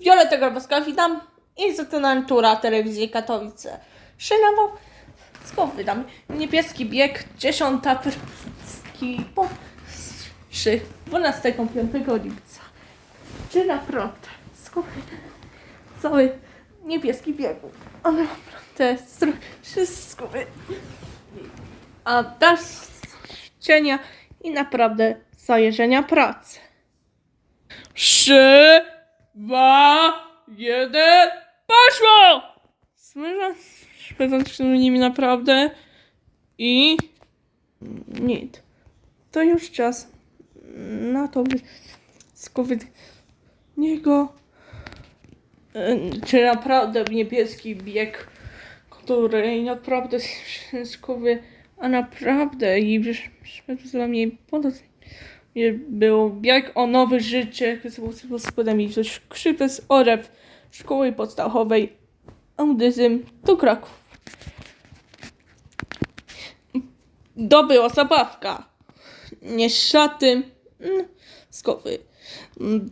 Violeta Grabowska, witam. Instytut Natura, Telewizji Katowice. Szynowo, skąd wydam? Niebieski bieg, 10 perski, po 3, 12, 5 lipca. Czy naprawdę? Skąd cały niebieski biegu? Ale naprawdę, wszystko. A dasz cienia i naprawdę zajeżdżenia pracy. Trzy, dwa, jeden, poszło! Smyża, śpewam z nimi naprawdę i nic. To już czas na to, by skowyt niego e, czy naprawdę niebieski bieg, który naprawdę skowy, a naprawdę i z wami podać był bieg o nowe życie, z gospodem i coś krzywy z Orew szkoły podstawowej audyzm do Kraków. To była zabawka. Nie szaty mm, skowy.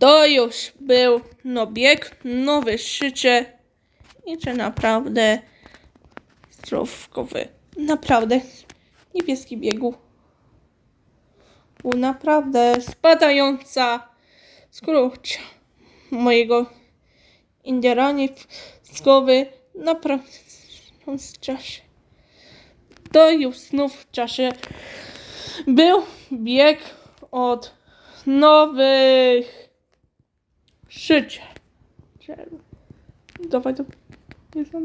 To już był no bieg, nowe życie i czy naprawdę zdrowkowy. Naprawdę niebieski biegu był naprawdę spadająca skrócia mojego inderanie z głowy naprawdę w czasie. To już znów w czasie był bieg od nowych życia. Dawaj to. Jest na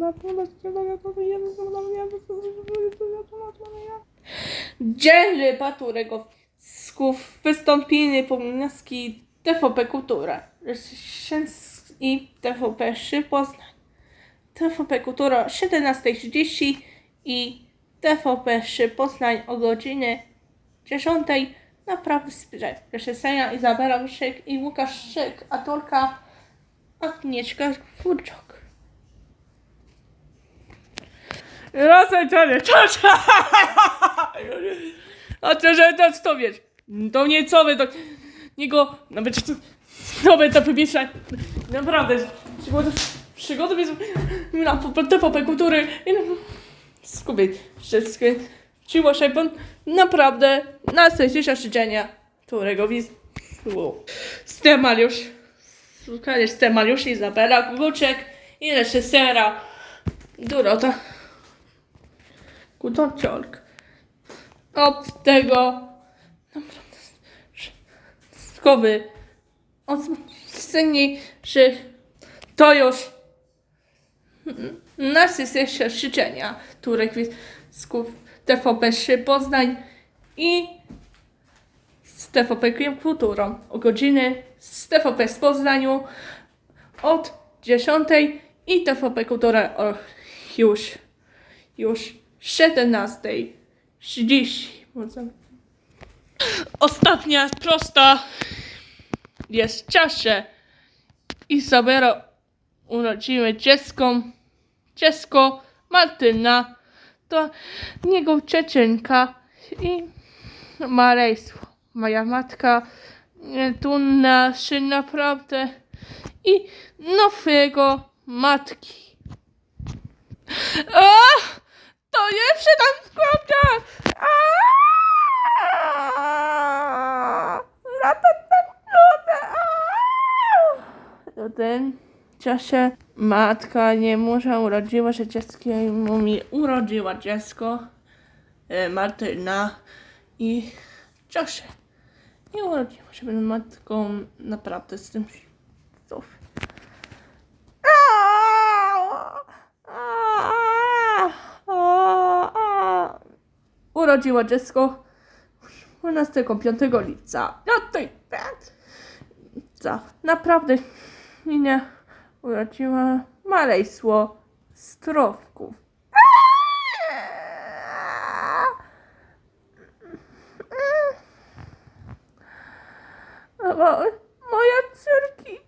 Dzień Baturego Sków wystąpienie pomniaski TVP Kultura i TVP 3 Poznań. TVP Kultura o 17.30 i TVP 3 Poznań o godzinie 10. Naprawdę zbliżaj. Reżyseria Izabela Łyszek i Łukasz Szyk, Atorka Agnieszka Furczok. Rozejczony, czacza! A to, że to co wiesz, to nie co wy, to niego, nawet to, nawet to wybieszać, naprawdę, przygody, przygody wiedzą, na TVP kultury, skupię wszystkie, ciło się, pan naprawdę, na sesji życzenia, którego wiz, Stemaliusz, słuchajcie, Stemaliusz, Izabela, Guczek i reżysera, Dorota, Kutociolk. Od tego skowy od cenniejszych to już najsysejsze życzenia, których z TVP 3 Poznań i z TVP Kulturą o godziny z TVP z Poznaniu od 10 i TVP Kultura o już już 17.30. Ostatnia prosta jest czasie. Izabela urodziły dziecko, dziecko Martyna, to niego Czeczenka i Marejstwo. Moja matka e, tu naszy naprawdę i nowego matki. A, nie przydam skłopcia! W tym czasie matka nie może urodziła się dzieckiemu mi urodziła dziecko e, Martyna i czasie nie urodziła się matką naprawdę z tym zdrowiem. Urodziła dziecko 12-5 lipca. No to i za naprawdę mnie urodziła malejsło strowków. Moja córki.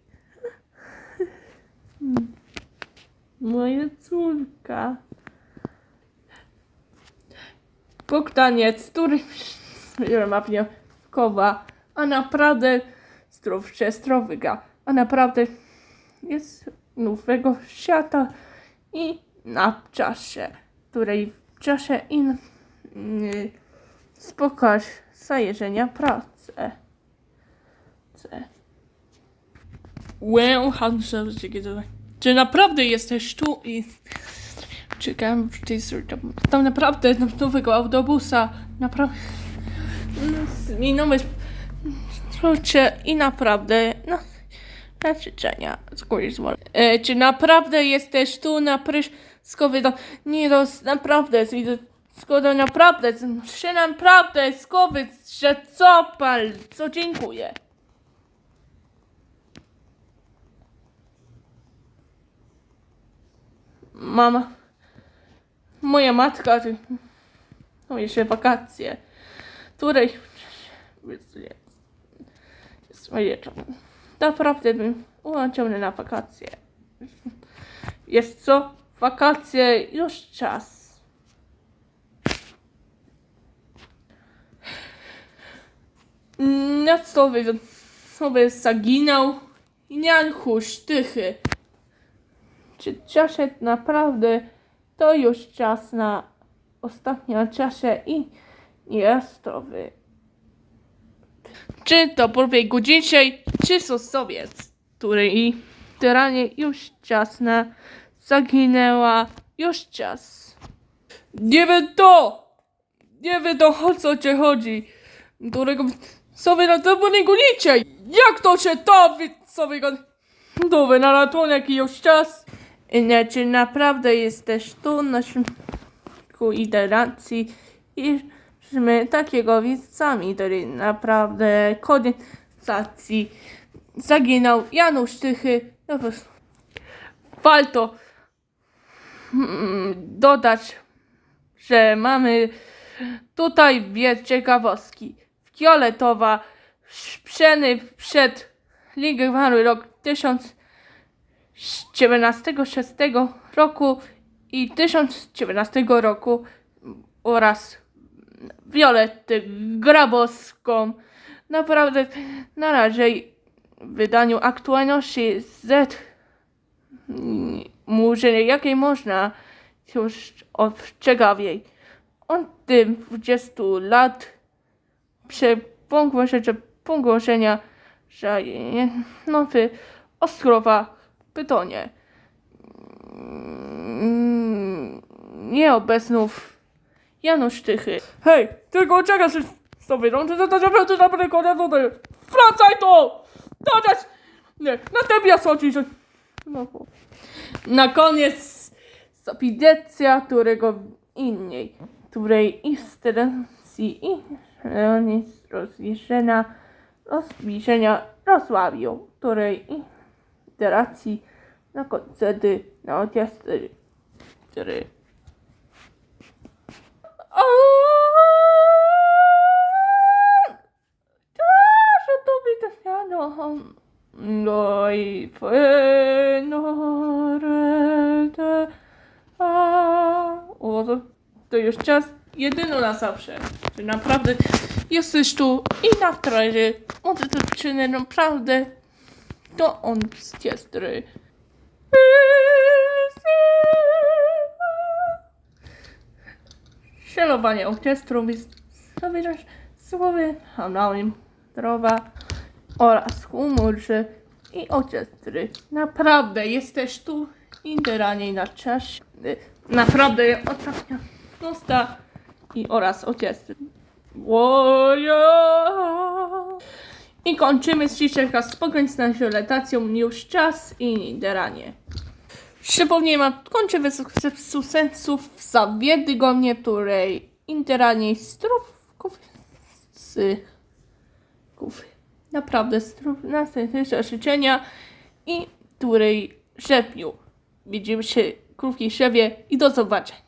Moja córka. Bogdaniec, który Mapniakowa, a naprawdę zdrowsze zdrowyga, a naprawdę jest nowego świata i na czasie, której w czasie in y, spokać zajeżdżenia pracy. Well, Hansa, czy naprawdę jesteś tu i czekam w tej tam, tam naprawdę do nowego autobusa, naprawdę. Zmieniamy Słuchajcie, i naprawdę, no, na życzenia, skoro e, Czy naprawdę jesteś tu na pryszkowy, do, nie, to naprawdę, skoro naprawdę, że naprawdę, skowy, że co pal, co dziękuję. Mama, moja matka, ty- no jeszcze wakacje, której, jest, moje Naprawdę bym ułączył na wakacje. Jest co? Wakacje już czas. No co wy sobie zaginął i nie huśtychy. Czy czasie naprawdę to już czas na ostatnią czasie i niejastowy. Czy to pobiegł dzisiaj, czy sosowiec, której terenie już czas na zaginęła już czas. Nie wiem to! Nie wiem to o co cię chodzi. Którego sobie na to nie gonicie! Jak to się to wy sobie go... Dowy na ratunek i już czas. I czy naprawdę jesteś tu na środku iteracji i my takiego widzami, który naprawdę koniec stacji zaginął Janusz Tychy. No po Warto mm, dodać, że mamy tutaj dwie ciekawostki. Fioletowa sprzęty przed Ligę Waru rok 1996 roku i 1019 roku oraz Violetty Grabowską. Naprawdę na razie w wydaniu aktualności Z może jakiej można już od ciekawiej. Od tym 20 lat przy pogłoszeniu, pogłoszenia, że nowy Ostrowa Pytonie. Mm, Nieobecnów Janusz Tychy. Hej, tylko czekaj sobie, no to to naprawdę naprawdę koniec tutaj. Wracaj tu! Dodać! Nie, na tebie sądzi, że... No, na koniec zapidecja, którego innej, której instytucji i rozwieszenia, rozwieszenia rozławią, której iteracji na koncerty, na orkiestry. No i fenorete. O, to, to już czas jedyno na zawsze. Że naprawdę jesteś tu i na trazie. Może to czyny naprawdę. To on z ciestry. Szelowanie orkiestru jest zabierzesz słowy Hanauim Drowa oraz humorze i orkiestry. Naprawdę jesteś tu idealnie na czas. Naprawdę ostatnia prosta i oraz orkiestry. Łoja! I kończymy z dzisiejszego spokojnie z naszą relatacją już czas i idealnie. Przypomnijmy, kończymy sukcesu sensów za dwie tygodnie, której interalnie strówków z. Naprawdę strów następniejsze życzenia i której szepiu. Widzimy się krótkiej szewie i do zobaczenia.